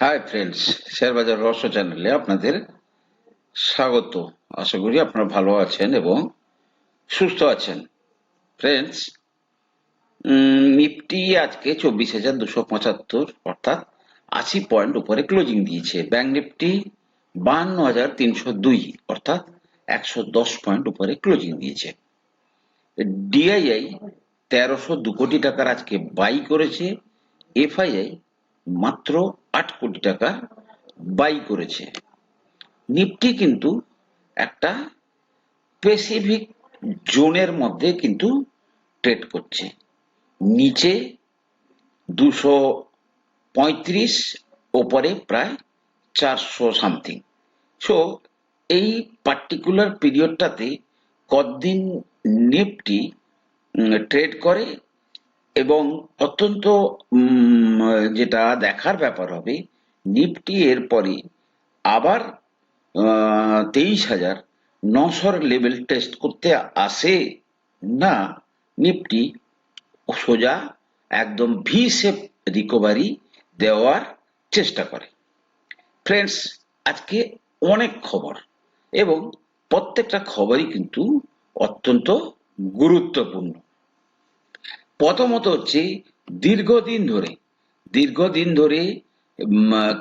Hi friends share বাজার রহস্য চ্যানেলে আপনাদের স্বাগত। আশা করি আপনারা ভালো আছেন এবং সুস্থ আছেন। ফ্রেন্ডস নিফটি আজকে চব্বিশ হাজার দুশো পঁচাত্তর, অর্থাৎ আশি পয়েন্ট উপরে ক্লোজিং দিয়েছে। ব্যাংক নিফটি বান্ন হাজার তিনশো দুই, অর্থাৎ একশো দশ পয়েন্ট উপরে ক্লোজিং দিয়েছে। ডিআইআই তেরোশো দু কোটি টাকার আজকে বাই করেছে। এফআইআই মাত্র আট কোটি টাকা বাই করেছে। নিফটি কিন্তু একটা স্পেসিফিক জোনের মধ্যে কিন্তু ট্রেড করছে। নিচে দুশো পঁয়ত্রিশ, ওপরে প্রায় চারশো সামথিং সো এই পার্টিকুলার পিরিয়ডটাতে কদিন নিফটি ট্রেড করে এবং অত্যন্ত যেটা দেখার ব্যাপার হবে, নিফটি এরপরে আবার তেইশ হাজার নশোর লেভেল টেস্ট করতে আসে না, নিফটি সোজা একদম ভি শেপ রিকভারি দেওয়ার চেষ্টা করে। ফ্রেন্ডস, আজকে অনেক খবর এবং প্রত্যেকটা খবরই কিন্তু অত্যন্ত গুরুত্বপূর্ণ। প্রথমত হচ্ছে দীর্ঘদিন ধরে দীর্ঘদিন ধরে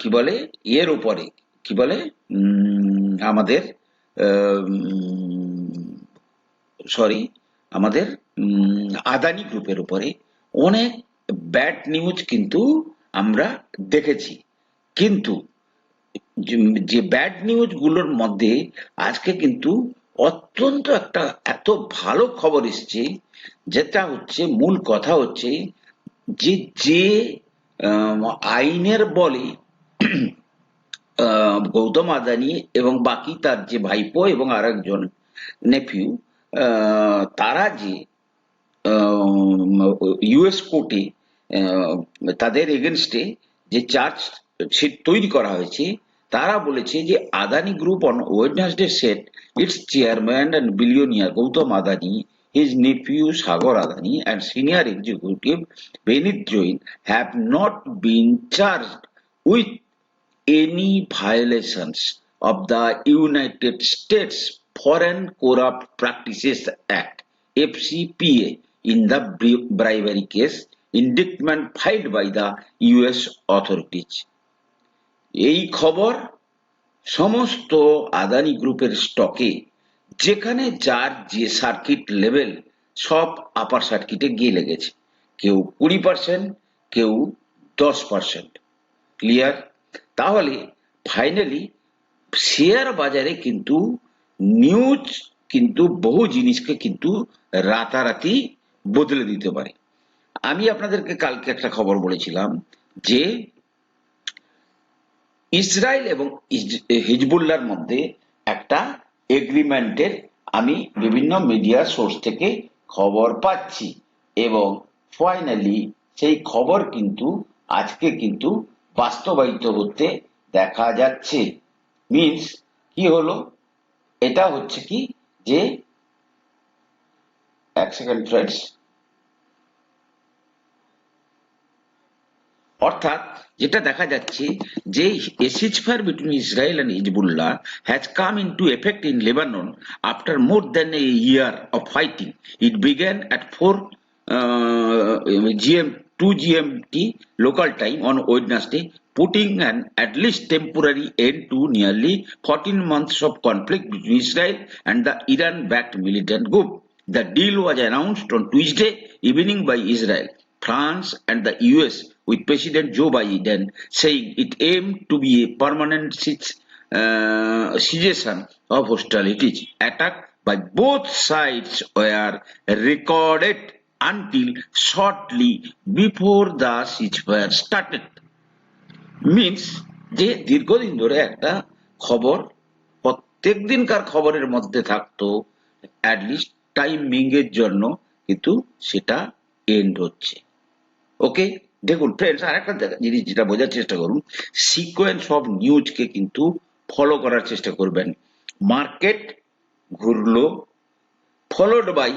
কি বলে, এর উপরে, কি বলে আমাদের সরি আমাদের আদানি গ্রুপের উপরে অনেক ব্যাড নিউজ কিন্তু আমরা দেখেছি। কিন্তু যে- ব্যাড নিউজগুলোর মধ্যে আজকে কিন্তু অত্যন্ত একটা এত ভালো খবর এসছে, যেটা হচ্ছে মূল কথা হচ্ছে যে যে আইনের বলে গৌতম আদানি এবং বাকি তার যে ভাইপো এবং আর একজন নেফিউ তারা যে ইউএস কোর্টে তাদের এগেনস্টে যে চার্জ শিট তৈরি করা হয়েছে তারা বলেছে যে Adani group on Wednesday said its chairman and billionaire Gautam Adani his nephew Sagar Adani and senior executive Benit Join have not been charged with any violations of the United States Foreign Corrupt Practices Act FCPA in the bribery case indictment filed by the US authorities. এই খবর সমস্ত আদানি গ্রুপের স্টকে যেখানে যার যে circuit level সব আপার সার্কিটে গিয়ে লেগেছে। কেউ কুড়ি পার্সেন্ট কেউ দশ পার্সেন্ট ক্লিয়ার তাহলে ফাইনালি শেয়ার বাজারে কিন্তু নিউজ কিন্তু বহু জিনিসকে কিন্তু রাতারাতি বদলে দিতে পারে। আমি আপনাদেরকে কালকে একটা খবর বলেছিলাম যে ইসরায়েল এবং হিজবুল্লার মধ্যে একটা এগ্রিমেন্টের আমি বিভিন্ন মিডিয়া সোর্স থেকে খবর পাচ্ছি এবং ফাইনালি সেই খবর কিন্তু আজকে কিন্তু বাস্তবায়িত হতে দেখা যাচ্ছে। মিন্স কি হলো? এটা হচ্ছে কি যে এক সেকেন্ড ফ্রেন্ডস অর্থাৎ যেটা দেখা যাচ্ছে যে a ceasefire between Israel and Hezbollah has come into effect in Lebanon after more than a year of fighting. It began at 4 uh, GM 2 GMT local time on Wednesday, putting an at least temporary end to nearly 14 months of conflict between Israel and the Iran-backed militant group. The deal was announced on Tuesday evening by Israel. France and the US, with President Joe Biden saying it aimed to be a permanent uh, cessation of hostilities. Attack by both sides were recorded until shortly before the ceasefire started. Means যে দীর্ঘদিন ধরে একটা খবর প্রত্যেক দিনকার খবরের মধ্যে থাকতো অ্যাটলিস্ট টাইমিং এর জন্য কিন্তু সেটা এন্ড হচ্ছে ওকে দেখুন ফ্রেন্ডস আরেকটা জিনিস যেটা বোঝার চেষ্টা করুন সিকোয়েন্স অফ নিউজকে কিন্তু ফলো করার চেষ্টা করবেন। মার্কেট ঘুরলো ফলোড বাই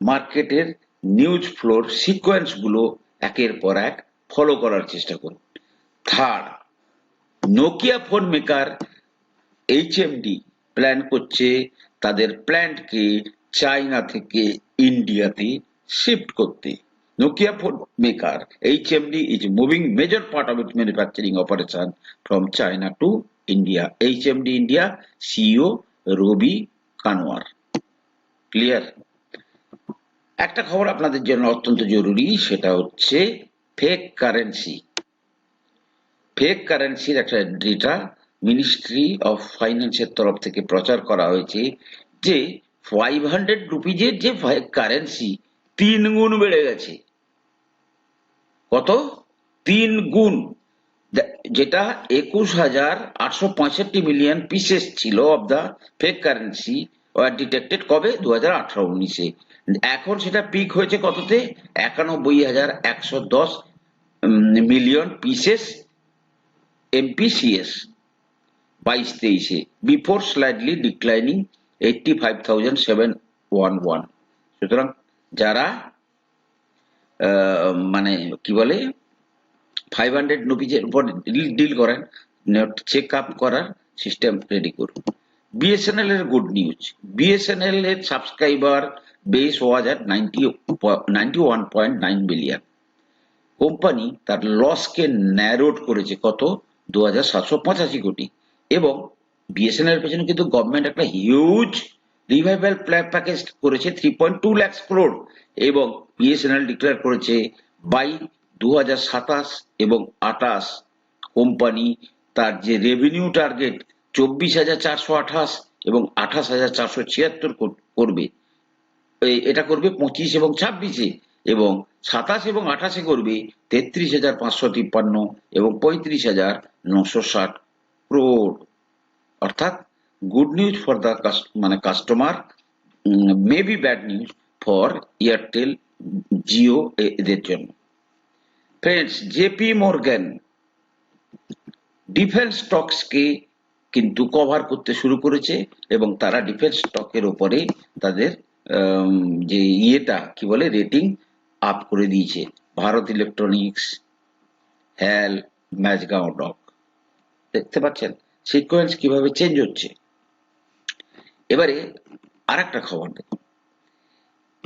মার্কেটের নিউজ ফ্লোর সিকোয়েন্সগুলো একের পর এক ফলো করার চেষ্টা করুন। Third Nokia phone maker H HMD plan করছে, তাদের প্ল্যান্টকে চায়না থেকে ইন্ডিয়াতে শিফট করতে। Nokia phone maker HMD is moving major part of it manufacturing operation from China to India HMD India CEO Ravi Kanwar clear একটা খবর আপনাদের জন্য অত্যন্ত জরুরি, সেটা হচ্ছে ফেক কারেন্সি ফেক কারেন্সির একটা ডেটা মিনিস্ট্রি অফ ফাইন্যান্সের তরফ থেকে প্রচার করা হয়েছে যে ফাইভ হান্ড্রেড রুপিজের যে কারেন্সি তিন গুণ বেড়ে গেছে। কত? তিন গুণ। যেটা একুশ হাজার আটশো পঁয়ষট্টি মিলিয়ন পিসেস ছিল of the fake currency were detected কবে? দু হাজার আঠারো উনিশে এখন সেটা পিক হয়েছে কততে? একানব্বই হাজার একশো দশ মিলিয়ন পিসেস এমপিসিএস বাইশ তেইশে। Before slightly declining eighty five thousand seven one one সুতরাং যারা মানে কি বলে ফাইভ হান্ড্রেড রুপিজের উপর ডিল করেন। চেক আপ করার সিস্টেম রেডি করুন। বিএসএনএল এর গুড নিউজ বিএসএনএল এর subscriber base was at ninety ninety one point nine billion company তার লসকে ন্যারোড করেছে কত? দু হাজার সাতশো পঁচাশি কোটি। এবং বিএসএনএল এর পেছনে কিন্তু গভর্নমেন্ট একটা হিউজ রিভাইভাল প্যাকেজ করেছে three point two lakhs crore এবং বিএসএনএল ডিক্লেয়ার করেছে বাই দু সাতাশ এবং আঠাশ কোম্পানি তার যে রেভিনিউ টার্গেট চব্বিশ হাজার চারশো আঠাশ এবং আঠাশ হাজার চারশো ছিয়াত্তর করবে। এটা করবে পঁচিশ এবং ছাব্বিশে এবং সাতাশ এবং আঠাশে করবে তেত্রিশ হাজার পাঁচশো তিপ্পান্ন এবং পঁয়ত্রিশ হাজার নশো ষাট ক্রোড অর্থাৎ গুড নিউজ ফর দ্য মানে customer may be bad news for Airtel Jio এদের জন্য। ফ্রেন্ডস জেপি মর্গ্যান ডিফেন্স স্টকসকে কিন্তু কভার করতে শুরু করেছে এবং তারা ডিফেন্স স্টকের ওপরে তাদের যে ইয়েটা, কি বলে রেটিং আপ করে দিয়েছে। Bharat electronics HAL Mazagon dock দেখতে পাচ্ছেন? সিকোয়েন্স কীভাবে চেঞ্জ হচ্ছে? এবারে আর একটা খবর দেখুন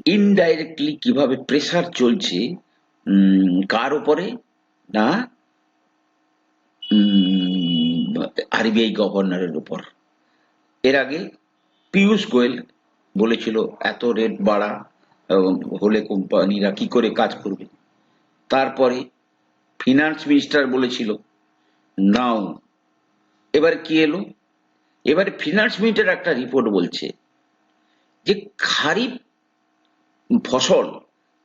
ইনডাইরেক্টলি কীভাবে প্রেসার চলছে কার উপরে না আরবিআই গভর্নরের উপর। এর আগে পীয়ূষ গোয়েল বলেছিল, এত রেট বাড়া হলে কোম্পানিরা কি করে কাজ করবে? তারপরে ফিনান্স মিনিস্টার বলেছিল, নাও। এবার কি এলো? এবারে ফিনান্স মিনিটের একটা রিপোর্ট বলছে যে খারিফ ফসল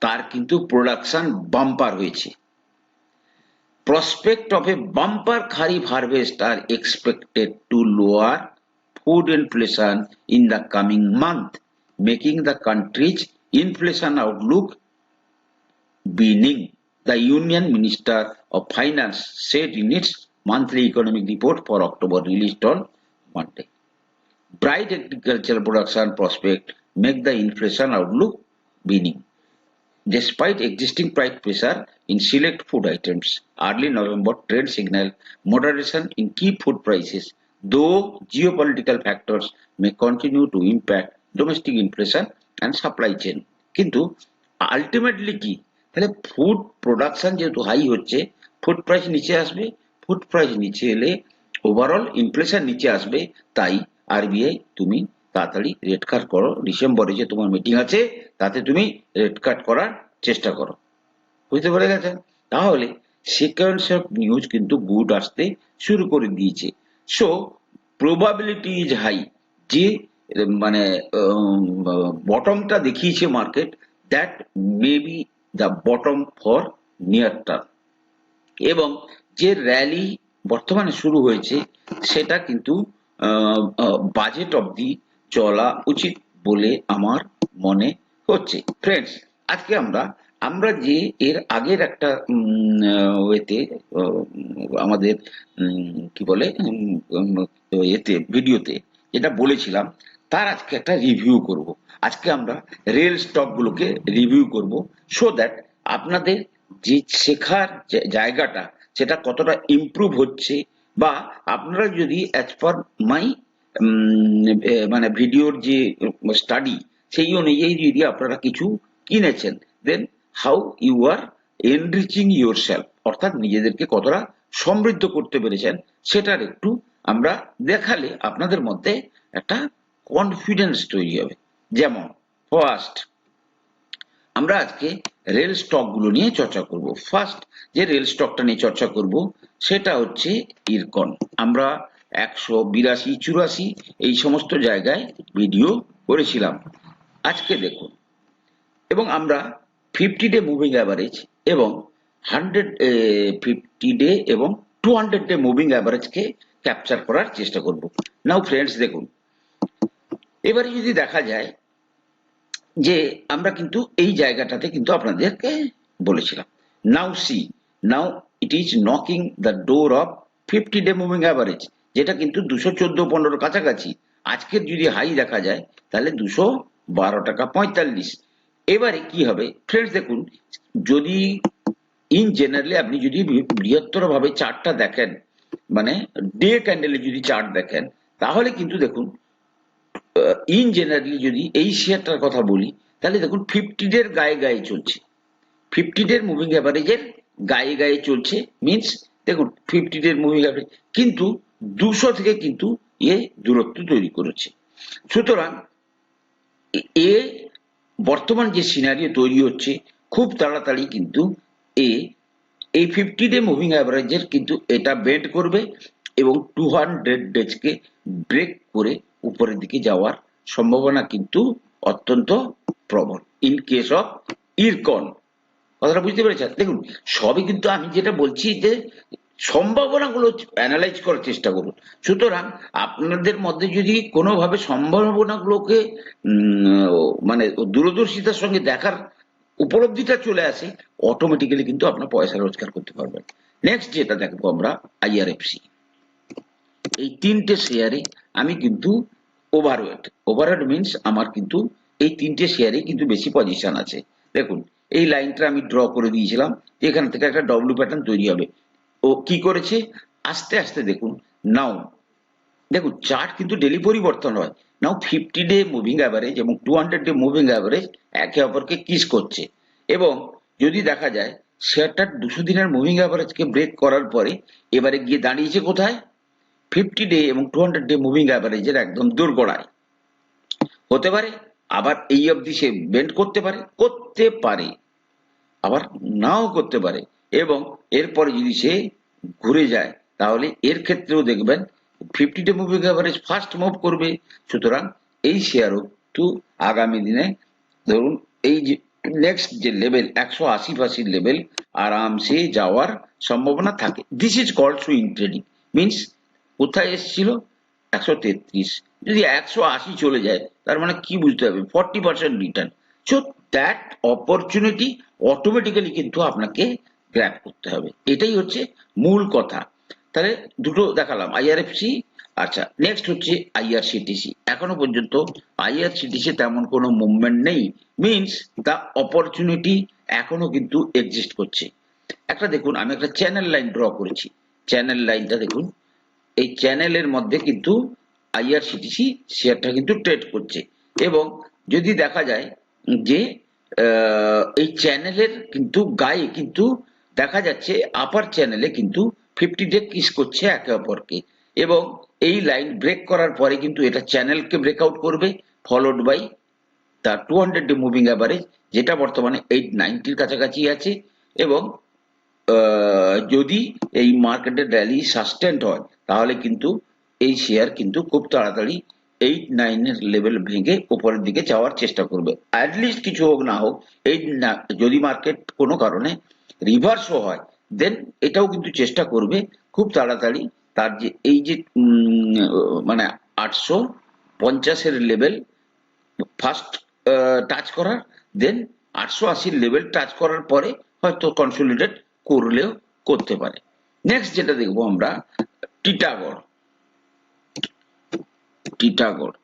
তার কিন্তু প্রোডাকশন বাম্পার হয়েছে। Prospect of a bumper kharif harvest are expected to lower food inflation in the coming month making the country's inflation outlook benign the union minister of finance said in its monthly economic report for October released on Monday. Bright agricultural production prospect make the inflation outlook beaming. Despite existing price pressure in select food items, early November trade signal moderation in key food prices, though geopolitical factors may continue to impact domestic inflation and supply chain. কিন্তু ultimately কি তাহলে food production যেহেতু high হচ্ছে food price নিচে আসবে food price নিচে এলে overall inflation নিচে আসবে, তাই আরবিআই তুমি তাড়াতাড়ি রেট কাট করো। ডিসেম্বরে যে তোমার মিটিং আছে, তাতে তুমি রেট কাট করার চেষ্টা করো। বুঝতে পেরে গেছেন তাহলে সিকোয়েন্স অফ নিউজ কিন্তু গুড আসতে শুরু করে দিয়েছে। সো প্রবাবিলিটি ইজ হাই যে মানে বটমটা দেখিয়েছে market that may be the bottom for near term এবং যে র্যালি বর্তমানে শুরু হয়েছে, সেটা কিন্তু বাজেট অবধি চলা উচিত বলে আমার মনে হচ্ছে। ফ্রেন্ডস আজকে আমরা আমরা যে এর আগের একটা ওয়েতে আমাদের কি বলে এতে, ভিডিওতে যেটা বলেছিলাম, তার আজকে একটা রিভিউ করব। আজকে আমরা রেল স্টক গুলোকে রিভিউ করব সো দ্যাট আপনাদের যে শেখার জায়গাটা সেটা কতটা ইমপ্রুভ হচ্ছে বা আপনারা যদি অ্যাজ পার মাই মানে ভিডিওর যে স্টাডি সেই অনুযায়ী যদি আপনারা কিছু কিনেছেন then how you are enriching yourself অর্থাৎ নিজেদেরকে কতটা সমৃদ্ধ করতে পেরেছেন, সেটার একটু আমরা দেখালে আপনাদের মধ্যে একটা কনফিডেন্স তৈরি হবে। যেমন ফার্স্ট আমরা আজকে রেল স্টকগুলো নিয়ে চর্চা করব। ফার্স্ট যে রেল স্টকটা নিয়ে চর্চা করব, সেটা হচ্ছে ইরকন আমরা একশো বিরাশি, চুরাশি এই সমস্ত জায়গায় ভিডিও করেছিলাম। আজকে দেখুন। এবং আমরা ফিফটি ডে মুভিং অ্যাভারেজ এবং হান্ড্রেড ফিফটি ডে এবং টু হান্ড্রেড ডে মুভিং অ্যাভারেজকে ক্যাপচার করার চেষ্টা করব। নাও ফ্রেন্ডস দেখুন। এবারে যদি দেখা যায় যে আমরা কিন্তু এই জায়গাটাতে কিন্তু আপনাদেরকে বলেছিলাম। Now see now it is knocking the door of fifty day moving average যেটা কিন্তু দুশো চোদ্দ পনেরোর কাছাকাছি। আজকের যদি হাই দেখা যায়, তাহলে দুশো বারো টাকা পঁয়তাল্লিশ। এবারে কি হবে? ফ্রেন্ডস দেখুন, যদি ইন জেনারেলি আপনি যদি বৃহত্তর ভাবে চার্টটা দেখেন মানে ডে ক্যান্ডেলে যদি চার্ট দেখেন, তাহলে কিন্তু দেখুন ইন জেনারেলি যদি এই শেয়ারটার কথা বলি, তাহলে দেখুন ফিফটি ডের গায়ে গায়ে চলছে। ফিফটি ডের মুভিং অ্যাভারেজের গায়ে গায়ে চলছে। মিনস দেখুন ফিফটি ডের মুভিং অ্যাভারেজ কিন্তু দুশো থেকে কিন্তু এ দূরত্ব তৈরি করেছে। সুতরাং এ- এ বর্তমান যে সিনারিও তৈরি হচ্ছে, খুব তাড়াতাড়ি কিন্তু এ, এই ফিফটি ডে মুভিং অ্যাভারেজের কিন্তু এটা বেন্ড করবে এবং টু হান্ড্রেড ডেজকে ব্রেক করে উপরের দিকে যাওয়ার সম্ভাবনা কিন্তু অত্যন্ত প্রবল। In case of Ircon. কথাটা বুঝতে পেরেছেন? দেখুন সবই কিন্তু আমি যেটা বলছি যে সম্ভাবনাগুলো অ্যানালাইজ করার চেষ্টা করুন। সুতরাং আপনাদের মধ্যে যদি কোনোভাবে সম্ভাবনাগুলোকে উম, মানে দূরদর্শিতার সঙ্গে দেখার উপলব্ধিটা চলে আসে অটোমেটিক্যালি কিন্তু আপনার পয়সা রোজগার করতে পারবেন। নেক্সট যেটা দেখব আমরা আইআরএফসি এই তিনটে শেয়ারে আমি কিন্তু ওভারওয়েট ওভারওয়েট মিনস আমার কিন্তু এই তিনটে শেয়ারে কিন্তু বেশি পজিশন আছে। দেখুন, এই লাইনটা আমি ড্র করে দিয়েছিলাম, এখান থেকে একটা ডব্লিউ প্যাটার্ন তৈরি হবে। ও কি করেছে? আস্তে আস্তে দেখুন নাও দেখুন চার্ট কিন্তু ডেলি পরিবর্তন হয়। Now fifty day moving average এবং two hundred day moving average একে অপরকে কিস করছে। এবং যদি দেখা যায় শেয়ারটার দুশো দিনের মুভিং অ্যাভারেজকে ব্রেক করার পরে, এবারে গিয়ে দাঁড়িয়েছে কোথায়? ফিফটি ডে এবং টু হান্ড্রেড ডে মুভিং অ্যাভারেজের একদম দোরগোড়ায়। হতে পারে, আবার এই অবধি সে বেন্ড করতে পারে করতে পারে, আবার নাও করতে পারে এবং এরপরে যদি সে ঘুরে যায়, তাহলে এর ক্ষেত্রেও দেখবেন fifty day moving average first move করবে। সুতরাং এই শেয়ারও তো আগামী দিনে ধরুন এই যে নেক্সট যে লেভেল একশো আশি ফাশির লেভেল আরামসে যাওয়ার সম্ভাবনা থাকে। This is called swing trading means কোথায় এসেছিল? একশো তেত্রিশ। যদি একশো আশি চলে যায়, তার মানে কি বুঝতে হবে? Forty percent return so that opportunity automatically কিন্তু আপনাকে গ্র্যাপ করতে হবে। এটাই হচ্ছে মূল কথা। তাহলে দুটো দেখালাম আইআরএফসি আচ্ছা নেক্সট হচ্ছে আইআরসিটিসি এখনও পর্যন্ত আইআরসিটিসি তেমন কোনো মুভমেন্ট নেই। মিনস দ্য অপরচুনিটি এখনও কিন্তু এক্সিস্ট করছে। একটা দেখুন, আমি একটা চ্যানেল লাইন ড্র করেছি। চ্যানেল লাইনটা দেখুন। এই চ্যানেলের মধ্যে কিন্তু আইআরসিটিসি শেয়ারটা কিন্তু ট্রেড করছে। এবং যদি দেখা যায় যে এই চ্যানেলের কিন্তু গায়ে কিন্তু দেখা যাচ্ছে আপার চ্যানেলে কিন্তু ফিফটি ডে কিস করছে একে অপরকে। এবং এই লাইন ব্রেক করার পরে কিন্তু এটা চ্যানেলকে ব্রেকআউট করবে ফলোড বাই তার two hundred day moving average যেটা বর্তমানে এইট নাইনটির কাছাকাছি আছে। এবং যদি এই মার্কেটের র্যালি সাস্টেন্ট হয়, তাহলে কিন্তু এই শেয়ার কিন্তু খুব তাড়াতাড়ি এইট নাইনের লেভেল ভেঙে উপরের দিকে যাওয়ার চেষ্টা করবে। অ্যাটলিস্ট কিছু হোক না হোক, এই যদি মার্কেট কোনো কারণে রিভার্সও হয় দেন এটাও কিন্তু চেষ্টা করবে খুব তাড়াতাড়ি তার যে, এই যে মানে আটশো পঞ্চাশের লেভেল ফার্স্ট টাচ করার দেন আটশো আশির লেভেল টাচ করার পরে হয়তো কনসোলিডেট করলেও করতে পারে। নেক্সট যেটা দেখব আমরা, Titagarh. Titagarh.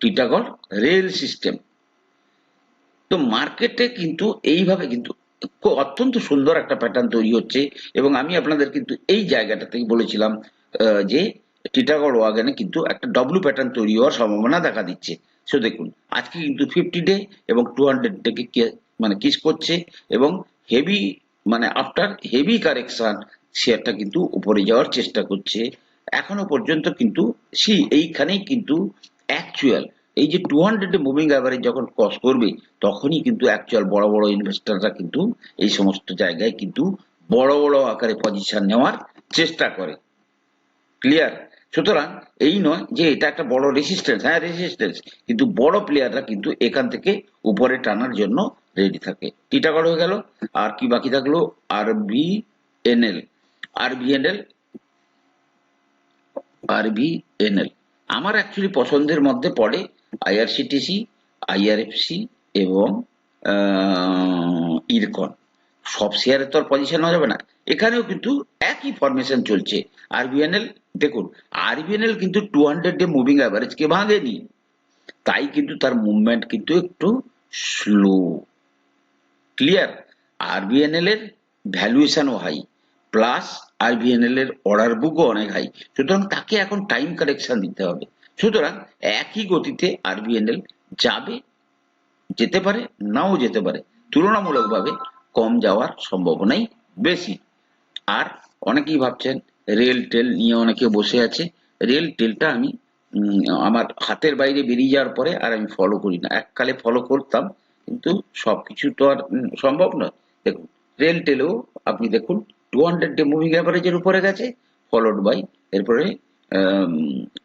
Titagarh rail system. তো মার্কেটে কিন্তু এইভাবে কিন্তু অত্যন্ত সুন্দর একটা প্যাটার্ন তৈরি হচ্ছে এবং আমি আপনাদের কিন্তু এই জায়গাটা থেকে বলেছিলাম যে টিটাগড় ওয়াগানে কিন্তু একটা ডব্লু প্যাটার্ন তৈরি হওয়ার সম্ভাবনা দেখা দিচ্ছে। সো দেখুন, আজকে কিন্তু ফিফটি ডে এবং টু হান্ড্রেড ডেকে মানে কিস করছে এবং হেভি মানে আফটার হেভি কারেকশন শেয়ারটা কিন্তু উপরে যাওয়ার চেষ্টা করছে। এখনও পর্যন্ত কিন্তু সি এইখানেই কিন্তু অ্যাকচুয়াল এই যে টু হান্ড্রেড মুভিং অ্যাভারেজ যখন ক্রস করবে, তখনই কিন্তু অ্যাকচুয়াল বড় বড় ইনভেস্টররা কিন্তু এই সমস্ত জায়গায় কিন্তু বড় বড় আকারে পজিশন নেওয়ার চেষ্টা করে। ক্লিয়ার সুতরাং এই নয় যে এটা একটা বড় রেসিস্ট্যান্স হ্যাঁ রেসিস্টেন্স কিন্তু বড় প্লেয়াররা কিন্তু এখান থেকে উপরে টানার জন্য রেডি থাকে। টিটাগড় হয়ে গেল, আর কি বাকি থাকল? R B NL R B NL RBNL আমার অ্যাকচুয়ালি পছন্দের মধ্যে পড়ে আইআরসিটিসি আইআরএফসি এবং ইরকন। সব শেয়ারের তো আর পজিশন হওয়া যাবে না। এখানেও কিন্তু একই ফরমেশন চলছে। আর আরবিএনএল দেখুন আর আরবিএনএল কিন্তু টু হান্ড্রেড ডে মুভিং অ্যাভারেজকে ভাঙেনি। তাই কিন্তু তার মুভমেন্ট কিন্তু একটু স্লো ক্লিয়ার আরবিএনএল এর ভ্যালুয়েশনও হাই প্লাস আরবিএনএল এর অর্ডার বুকও অনেক হাই সুতরাং তাকে এখন টাইম কারেকশন দিতে হবে। সুতরাং একই গতিতে আরবিএনএল যাবে, যেতে পারে, নাও যেতে পারে। তুলনামূলকভাবে কম যাওয়ার সম্ভাবনাই বেশি। আর অনেকেই ভাবছেন রেল টেল নিয়ে অনেকে বসে আছে। রেল টেলটা আমি আমার হাতের বাইরে বেরিয়ে যাওয়ার পরে আর আমি ফলো করি না। এককালে ফলো করতাম কিন্তু সবকিছু তো আর সম্ভব নয়। দেখুন রেল টেলেও আপনি দেখুন টু হান্ড্রেড ডে মুভিং অ্যাভারেজের উপরে গেছে ফলোড বাই এরপরে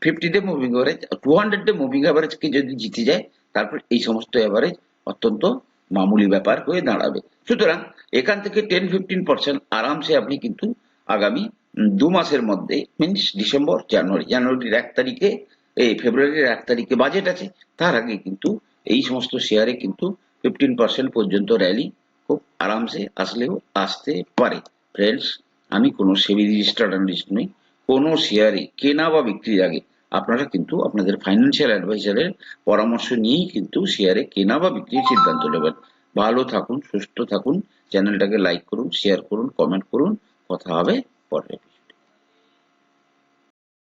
fifty day moving average two hundred day moving অ্যাভারেজকে যদি জিতে যায়, তারপর এই সমস্ত অ্যাভারেজ অত্যন্ত মামুলি ব্যাপার হয়ে দাঁড়াবে। সুতরাং এখান থেকে টেন ফিফটিন পার্সেন্ট আরামসে আপনি কিন্তু আগামী দু মাসের মধ্যে মিনস ডিসেম্বর জানুয়ারি জানুয়ারির এক তারিখে, এই ফেব্রুয়ারির এক তারিখে বাজেট আছে, তার আগে কিন্তু এই সমস্ত শেয়ারে কিন্তু ফিফটিন পার্সেন্ট পর্যন্ত র্যালি খুব আরামসে আসলেও আসতে পারে। ফ্রেন্ডস আমি কোনো সেবি রেজিস্টার্ড অ্যানালিস্ট নই, কোনো শেয়ারে কেনা বা বিক্রির আগে আপনারা কিন্তু আপনাদের ফাইন্যান্সিয়াল অ্যাডভাইজারের পরামর্শ নিয়েই কিন্তু শেয়ারে কেনা বা বিক্রির সিদ্ধান্ত নেবেন। ভালো থাকুন, সুস্থ থাকুন চ্যানেলটাকে লাইক করুন শেয়ার করুন কমেন্ট করুন। কথা হবে পরের